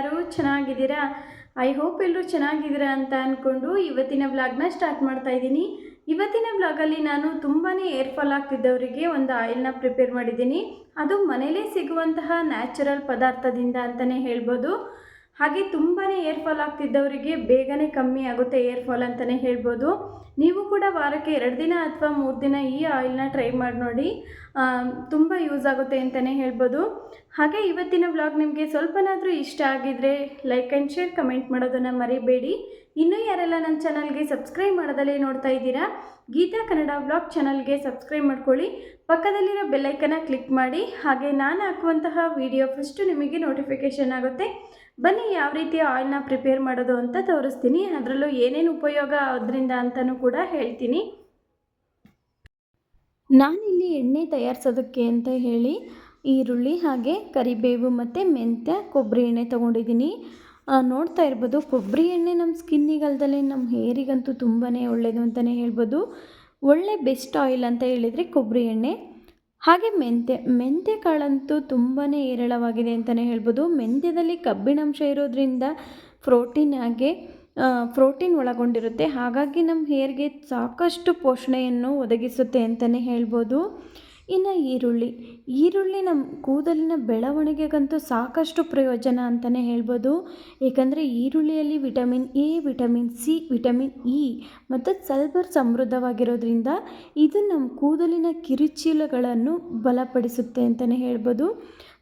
ಎಲ್ಲರೂ ಚೆನ್ನಾಗಿದ್ದೀರಾ? I hope ಎಲ್ಲರೂ ಚೆನ್ನಾಗಿದ್ದೀರಾ ಅಂತ ಅಂದ್ಕೊಂಡು ಇವತ್ತಿನ ವ್ಲಾಗ್ನ ಸ್ಟಾರ್ಟ್ ಮಾಡ್ತಾ ಇದ್ದೀನಿ. ಇವತ್ತಿನ ವ್ಲಾಗಲ್ಲಿ ನಾನು ತುಂಬಾ ಏರ್ ಫಾಲ್ ಆಗ್ತಿದ್ದವರಿಗೆ ಒಂದು ಆಯಿಲ್ನ ಪ್ರಿಪೇರ್ ಮಾಡಿದ್ದೀನಿ. ಅದು ಮನೇಲೇ ಸಿಗುವಂತಹ ನ್ಯಾಚುರಲ್ ಪದಾರ್ಥದಿಂದ ಅಂತಲೇ ಹೇಳ್ಬೋದು. ಹಾಗೆ ತುಂಬಾ ಏರ್ ಫಾಲ್ ಆಗ್ತಿದ್ದವರಿಗೆ ಬೇಗನೆ ಕಮ್ಮಿ ಆಗುತ್ತೆ ಏರ್ ಫಾಲ್ ಅಂತಲೇ ಹೇಳ್ಬೋದು. ನೀವು ಕೂಡ ವಾರಕ್ಕೆ ಎರಡು ದಿನ ಅಥವಾ ಮೂರು ದಿನ ಈ ಆಯಿಲ್ನ ಟ್ರೈ ಮಾಡಿ ನೋಡಿ ತುಂಬ ಯೂಸ್ ಆಗುತ್ತೆ ಅಂತಲೇ ಹೇಳ್ಬೋದು. ಹಾಗೆ ಇವತ್ತಿನ ವ್ಲಾಗ್ ನಿಮಗೆ ಸ್ವಲ್ಪನಾದರೂ ಇಷ್ಟ ಆಗಿದರೆ ಲೈಕ್ ಆ್ಯಂಡ್ ಶೇರ್ ಕಮೆಂಟ್ ಮಾಡೋದನ್ನು ಮರಿಬೇಡಿ. ಇನ್ನೂ ಯಾರೆಲ್ಲ ನನ್ನ ಚಾನಲ್ಗೆ ಸಬ್ಸ್ಕ್ರೈಬ್ ಮಾಡೋದಲ್ಲೇ ನೋಡ್ತಾ ಇದ್ದೀರಾ, ಗೀತಾ ಕನ್ನಡ ವ್ಲಾಗ್ ಚಾನಲ್ಗೆ ಸಬ್ಸ್ಕ್ರೈಬ್ ಮಾಡ್ಕೊಳ್ಳಿ. ಪಕ್ಕದಲ್ಲಿರೋ ಬೆಲ್ಲೈಕನ್ನ ಕ್ಲಿಕ್ ಮಾಡಿ. ಹಾಗೆ ನಾನು ಹಾಕುವಂತಹ ವಿಡಿಯೋ ಫಸ್ಟು ನಿಮಗೆ ನೋಟಿಫಿಕೇಷನ್ ಆಗುತ್ತೆ. ಬನ್ನಿ ಯಾವ ರೀತಿ ಆಯಿಲ್ನ ಪ್ರಿಪೇರ್ ಮಾಡೋದು ಅಂತ ತೋರಿಸ್ತೀನಿ. ಅದರಲ್ಲೂ ಏನೇನು ಉಪಯೋಗ ಅದರಿಂದ ಅಂತಲೂ ಕೂಡ ಹೇಳ್ತೀನಿ. ನಾನಿಲ್ಲಿ ಎಣ್ಣೆ ತಯಾರಿಸೋದಕ್ಕೆ ಅಂತ ಹೇಳಿ ಈರುಳ್ಳಿ ಹಾಗೆ ಕರಿಬೇವು ಮತ್ತು ಮೆಂತ್ಯ ಕೊಬ್ಬರಿ ಎಣ್ಣೆ ತೊಗೊಂಡಿದ್ದೀನಿ. ನೋಡ್ತಾ ಇರ್ಬೋದು ಕೊಬ್ಬರಿ ಎಣ್ಣೆ ನಮ್ಮ ಸ್ಕಿನ್ನಿಗಲ್ದಲ್ಲಿ ನಮ್ಮ ಹೇರಿಗಂತೂ ತುಂಬಾ ಒಳ್ಳೆಯದು ಅಂತಲೇ ಹೇಳ್ಬೋದು. ಒಳ್ಳೆ ಬೆಸ್ಟ್ ಆಯಿಲ್ ಅಂತ ಹೇಳಿದರೆ ಕೊಬ್ಬರಿ ಎಣ್ಣೆ. ಹಾಗೆ ಮೆಂತ್ಯ ಮೆಂತ್ಯ ಕಾಳಂತೂ ತುಂಬಾ ಹೇರಳವಾಗಿದೆ ಅಂತಲೇ ಹೇಳ್ಬೋದು. ಮೆಂತ್ಯದಲ್ಲಿ ಕಬ್ಬಿಣಾಂಶ ಇರೋದ್ರಿಂದ ಪ್ರೋಟೀನ್ ಆಗಿ ಪ್ರೋಟೀನ್ ಒಳಗೊಂಡಿರುತ್ತೆ. ಹಾಗಾಗಿ ನಮ್ಮ ಹೇರ್ಗೆ ಸಾಕಷ್ಟು ಪೋಷಣೆಯನ್ನು ಒದಗಿಸುತ್ತೆ ಅಂತಲೇ ಹೇಳ್ಬೋದು. ಇನ್ನು ಈರುಳ್ಳಿ. ಈರುಳ್ಳಿ ನಮ್ಮ ಕೂದಲಿನ ಬೆಳವಣಿಗೆಗಂತೂ ಸಾಕಷ್ಟು ಪ್ರಯೋಜನ ಅಂತಲೇ ಹೇಳ್ಬೋದು. ಏಕೆಂದರೆ ಈರುಳ್ಳಿಯಲ್ಲಿ vitamin A, vitamin C, vitamin E ಮತ್ತು ಸಲ್ಬರ್ ಸಮೃದ್ಧವಾಗಿರೋದ್ರಿಂದ ಇದು ನಮ್ಮ ಕೂದಲಿನ ಕಿರುಚೀಲಗಳನ್ನು ಬಲಪಡಿಸುತ್ತೆ ಅಂತಲೇ ಹೇಳ್ಬೋದು.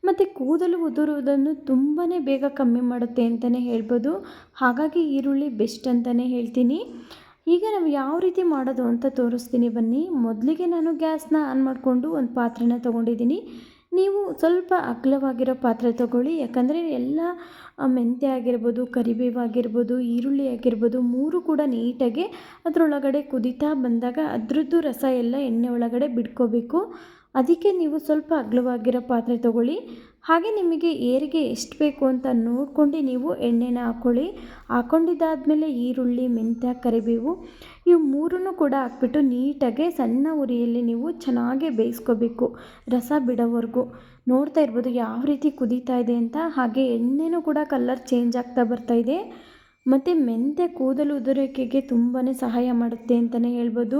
ಮತ್ತು ಕೂದಲು ಉದುರುವುದನ್ನು ತುಂಬಾ ಬೇಗ ಕಮ್ಮಿ ಮಾಡುತ್ತೆ ಅಂತಲೇ ಹೇಳ್ಬೋದು. ಹಾಗಾಗಿ ಈರುಳ್ಳಿ ಬೆಸ್ಟ್ ಅಂತಲೇ ಹೇಳ್ತೀನಿ. ಈಗ ನಾವು ಯಾವ ರೀತಿ ಮಾಡೋದು ಅಂತ ತೋರಿಸ್ತೀನಿ ಬನ್ನಿ. ಮೊದಲಿಗೆ ನಾನು ಗ್ಯಾಸ್ನ ಆನ್ ಮಾಡಿಕೊಂಡು ಒಂದು ಪಾತ್ರೆನ ತೊಗೊಂಡಿದ್ದೀನಿ. ನೀವು ಸ್ವಲ್ಪ ಅಗಲವಾಗಿರೋ ಪಾತ್ರೆ ತೊಗೊಳ್ಳಿ. ಯಾಕಂದರೆ ಎಲ್ಲ ಮೆಂತ್ಯ ಆಗಿರ್ಬೋದು, ಕರಿಬೇವು ಆಗಿರ್ಬೋದು, ಈರುಳ್ಳಿ ಆಗಿರ್ಬೋದು, ಮೂರು ಕೂಡ ನೀಟಾಗಿ ಅದರೊಳಗಡೆ ಕುದಿತಾ ಬಂದಾಗ ಅದರದ್ದು ರಸ ಎಲ್ಲ ಎಣ್ಣೆ ಒಳಗಡೆ ಬಿಡ್ಕೋಬೇಕು ಅದಕ್ಕೆ ನೀವು ಸ್ವಲ್ಪ ಅಗಲವಾಗಿರೋ ಪಾತ್ರೆ ತೊಗೊಳ್ಳಿ. ಹಾಗೆ ನಿಮಗೆ ಏರಿಗೆ ಎಷ್ಟು ಬೇಕು ಅಂತ ನೋಡ್ಕೊಂಡು ನೀವು ಎಣ್ಣೆನ ಹಾಕ್ಕೊಳ್ಳಿ ಹಾಕ್ಕೊಂಡಿದ್ದಾದಮೇಲೆ ಈರುಳ್ಳಿ, ಮೆಂತ್ಯ, ಕರಿಬೇವು ಇವು ಮೂರನ್ನು ಕೂಡ ಹಾಕ್ಬಿಟ್ಟು ನೀಟಾಗಿ ಸಣ್ಣ ಉರಿಯಲ್ಲಿ ನೀವು ಚೆನ್ನಾಗೆ ಬೇಯಿಸ್ಕೋಬೇಕು ರಸ ಬಿಡೋವರೆಗೂ. ನೋಡ್ತಾ ಇರ್ಬೋದು ಯಾವ ರೀತಿ ಕುದೀತಾ ಇದೆ ಅಂತ. ಹಾಗೆ ಎಣ್ಣೆನೂ ಕೂಡ ಕಲರ್ ಚೇಂಜ್ ಆಗ್ತಾ ಬರ್ತಾ ಇದೆ. ಮತ್ತು ಮೆಂತ್ಯ ಕೂದಲು ಉದುರಿಕೆಗೆ ತುಂಬಾ ಸಹಾಯ ಮಾಡುತ್ತೆ ಅಂತಲೇ ಹೇಳ್ಬೋದು.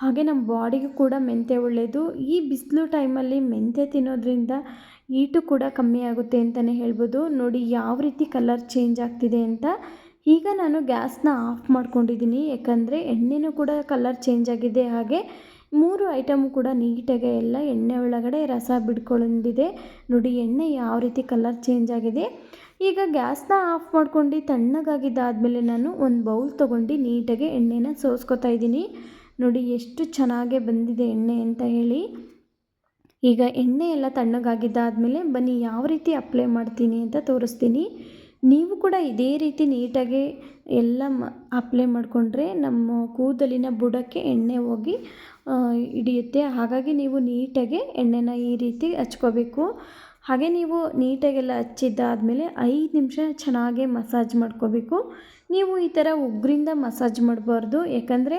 ಹಾಗೆ ನಮ್ಮ ಬಾಡಿಗೂ ಕೂಡ ಮೆಂತ್ಯ ಒಳ್ಳೆಯದು ಈ ಬಿಸಿಲು ಟೈಮಲ್ಲಿ ಮೆಂತ್ಯ ತಿನ್ನೋದ್ರಿಂದ ಈಟು ಕೂಡ ಕಮ್ಮಿ ಆಗುತ್ತೆ ಅಂತಲೇ ಹೇಳ್ಬೋದು. ನೋಡಿ ಯಾವ ರೀತಿ ಕಲರ್ ಚೇಂಜ್ ಆಗ್ತಿದೆ ಅಂತ. ಈಗ ನಾನು ಗ್ಯಾಸ್ನ ಆಫ್ ಮಾಡ್ಕೊಂಡಿದ್ದೀನಿ. ಯಾಕಂದರೆ ಎಣ್ಣೆನೂ ಕೂಡ ಕಲರ್ ಚೇಂಜ್ ಆಗಿದೆ. ಹಾಗೆ ಮೂರು ಐಟಮು ಕೂಡ ನೀಟಾಗಿ ಎಲ್ಲ ಎಣ್ಣೆ ಒಳಗಡೆ ರಸ ಬಿಡ್ಕೊಂಡಿದೆ ನೋಡಿ, ಎಣ್ಣೆ ಯಾವ ರೀತಿ ಕಲರ್ ಚೇಂಜ್ ಆಗಿದೆ. ಈಗ ಗ್ಯಾಸ್ನ ಆಫ್ ಮಾಡ್ಕೊಂಡು ತಣ್ಣಗಾಗಿದ್ದಾದಮೇಲೆ ನಾನು ಒಂದು ಬೌಲ್ ತೊಗೊಂಡು ನೀಟಾಗಿ ಎಣ್ಣೆನ ಸೋಸ್ಕೊತಾ ಇದ್ದೀನಿ. ನೋಡಿ, ಎಷ್ಟು ಚೆನ್ನಾಗೆ ಬಂದಿದೆ ಎಣ್ಣೆ ಅಂತ ಹೇಳಿ. ಈಗ ಎಣ್ಣೆ ಎಲ್ಲ ತಣ್ಣಗಾಗಿದ್ದಾದಮೇಲೆ ಬನ್ನಿ, ಯಾವ ರೀತಿ ಅಪ್ಲೈ ಮಾಡ್ತೀನಿ ಅಂತ ತೋರಿಸ್ತೀನಿ. ನೀವು ಕೂಡ ಇದೇ ರೀತಿ ನೀಟಾಗಿ ಎಲ್ಲ ಅಪ್ಲೈ ಮಾಡಿಕೊಂಡ್ರೆ ನಮ್ಮ ಕೂದಲಿನ ಬುಡಕ್ಕೆ ಎಣ್ಣೆ ಹೋಗಿ ಹಿಡಿಯುತ್ತೆ. ಹಾಗಾಗಿ ನೀವು ನೀಟಾಗಿ ಎಣ್ಣೆನ ಈ ರೀತಿ ಹಚ್ಕೋಬೇಕು. ಹಾಗೆ ನೀವು ನೀಟಾಗೆಲ್ಲ ಹಚ್ಚಿದ್ದಾದಮೇಲೆ ಐದು ನಿಮಿಷ ಚೆನ್ನಾಗಿ ಮಸಾಜ್ ಮಾಡ್ಕೋಬೇಕು. ನೀವು ಈ ಥರ ಉಗ್ರಿಂದ ಮಸಾಜ್ ಮಾಡಬಾರ್ದು. ಯಾಕಂದರೆ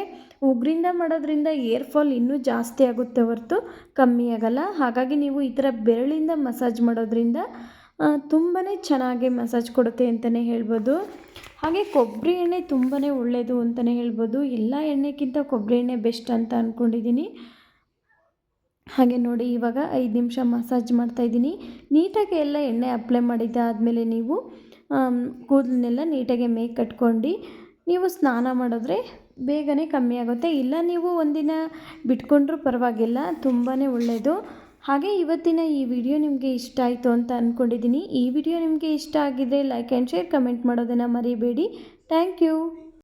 ಉಗ್ರಿಂದ ಮಾಡೋದ್ರಿಂದ ಏರ್ ಫಾಲ್ ಇನ್ನೂ ಜಾಸ್ತಿ ಆಗುತ್ತೆ ಹೊರತು, ಕಮ್ಮಿ ಆಗಲ್ಲ. ಹಾಗಾಗಿ ನೀವು ಈ ಥರ ಬೆರಳಿಂದ ಮಸಾಜ್ ಮಾಡೋದ್ರಿಂದ ತುಂಬಾ ಚೆನ್ನಾಗಿ ಮಸಾಜ್ ಕೊಡುತ್ತೆ ಅಂತಲೇ ಹೇಳ್ಬೋದು. ಹಾಗೆ ಕೊಬ್ಬರಿ ಎಣ್ಣೆ ತುಂಬಾ ಒಳ್ಳೆಯದು ಅಂತಲೇ ಹೇಳ್ಬೋದು. ಎಲ್ಲ ಎಣ್ಣೆಗಿಂತ ಕೊಬ್ಬರಿ ಎಣ್ಣೆ ಬೆಸ್ಟ್ ಅಂತ ಅಂದ್ಕೊಂಡಿದ್ದೀನಿ ಹಾಗೆ ನೋಡಿ, ಇವಾಗ ಐದು ನಿಮಿಷ ಮಸಾಜ್ ಮಾಡ್ತಾಯಿದ್ದೀನಿ ನೀಟಾಗಿ ಎಲ್ಲ ಎಣ್ಣೆ ಅಪ್ಲೈ ಮಾಡಿದ್ದಾದಮೇಲೆ ನೀವು ಕೂದಲನ್ನೆಲ್ಲ ನೀಟಾಗಿ ಮೇಕ್ ಕಟ್ಕೊಂಡು ನೀವು ಸ್ನಾನ ಮಾಡಿದ್ರೆ ಬೇಗನೆ ಕಮ್ಮಿ ಆಗುತ್ತೆ. ಇಲ್ಲ, ನೀವು ಒಂದಿನ ಬಿಟ್ಕೊಂಡ್ರೂ ಪರವಾಗಿಲ್ಲ ತುಂಬಾ ಒಳ್ಳೆಯದು ಹಾಗೆ ಇವತ್ತಿನ ಈ ವಿಡಿಯೋ ನಿಮಗೆ ಇಷ್ಟ ಆಯಿತು ಅಂತ ಅಂದ್ಕೊಂಡಿದ್ದೀನಿ ಈ ವಿಡಿಯೋ ನಿಮಗೆ ಇಷ್ಟ ಆಗಿದ್ರೆ ಲೈಕ್ ಆ್ಯಂಡ್ ಶೇರ್ ಕಮೆಂಟ್ ಮಾಡೋದನ್ನು ಮರಿಬೇಡಿ. Thank you